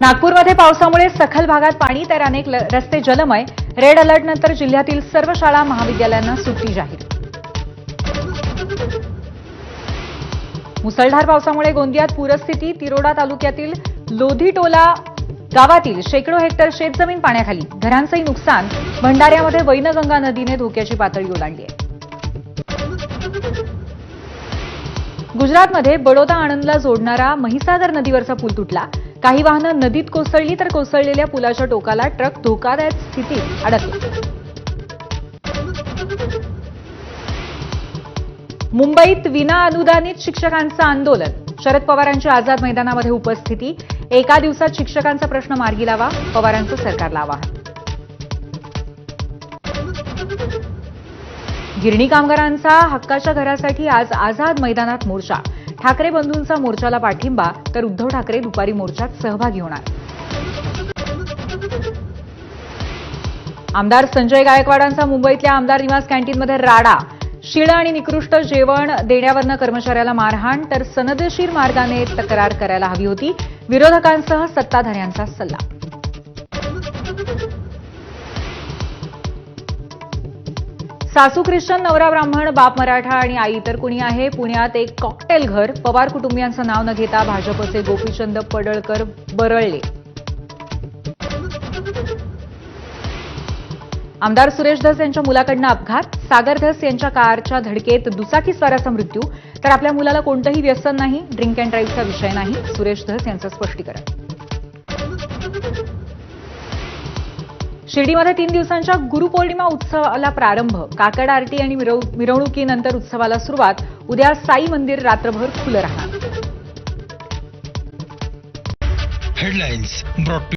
नागपूरमध्ये पावसामुळे सखल भागात पाणी तर अनेक रस्ते जलमय. रेड अलर्ट नंतर जिल्ह्यातील सर्व शाळा महाविद्यालयांना सुट्टी जाहीर. मुसळधार पावसामुळे गोंदियात पूरस्थिती. तिरोडा तालुक्यातील लोधीटोला गावातील शेकडो हेक्टर शेतजमीन पाण्याखाली. घरांचंही नुकसान. भंडाऱ्यामध्ये वैनगंगा नदीने धोक्याची पातळी ओलांडली आहे. गुजरातमध्ये बडोदा आणंदला जोडणारा महिसागर नदीवरचा पूल तुटला. काही वाहनं नदीत कोसळली तर कोसळलेल्या पुलाच्या टोकाला ट्रक धोकादायक स्थितीत अडकला मुंबईत विना अनुदानित शिक्षकांचं आंदोलन. शरद पवारांची आझाद मैदानामध्ये उपस्थिती. एका दिवसात शिक्षकांचा प्रश्न मार्गी लावा पवारांचं सरकारला आवाहन. गिरणी कामगारांचा हक्काच्या घरासाठी आज आझाद मैदानात मोर्चा. ठाकरे बंधूंचा मोर्चाला पाठिंबा तर उद्धव ठाकरे दुपारी मोर्चात सहभागी होणार. आमदार संजय गायकवाडांचा मुंबईतल्या आमदार निवास कॅन्टीनमध्ये राडा. शिळ आणि निकृष्ट जेवण देण्यावरनं कर्मचाऱ्याला मारहाण तर सनदशीर मार्गाने तक्रार करायला हवी होती. विरोधकांसह सत्ताधाऱ्यांचा सल्ला. सासू ख्रिश्चन नवरा ब्राह्मण बाप मराठा आणि आई इतर कुणी आहे? पुण्यात एक कॉकटेल घर पवार कुटुंबियांचं नाव न घेता भाजपचे गोपीचंद पडळकर बरळले. आमदार सुरेश धस यांच्या मुलाकडनं अपघात. सागर धस यांच्या कारच्या धडकेत दुचाकी स्वाराचा मृत्यू. तर आपल्या मुलाला कोणतंही व्यसन नाही ड्रिंक अँड ड्राईव्हचा विषय नाही. सुरेश धस यांचं स्पष्टीकरण. शिर्डीमध्ये तीन दिवसांच्या गुरुपौर्णिमा उत्सवाला प्रारंभ. काकड आरती आणि मिरवणुकीनंतर उत्सवाला सुरुवात. उद्या साई मंदिर रात्रभर खुलं राहणार.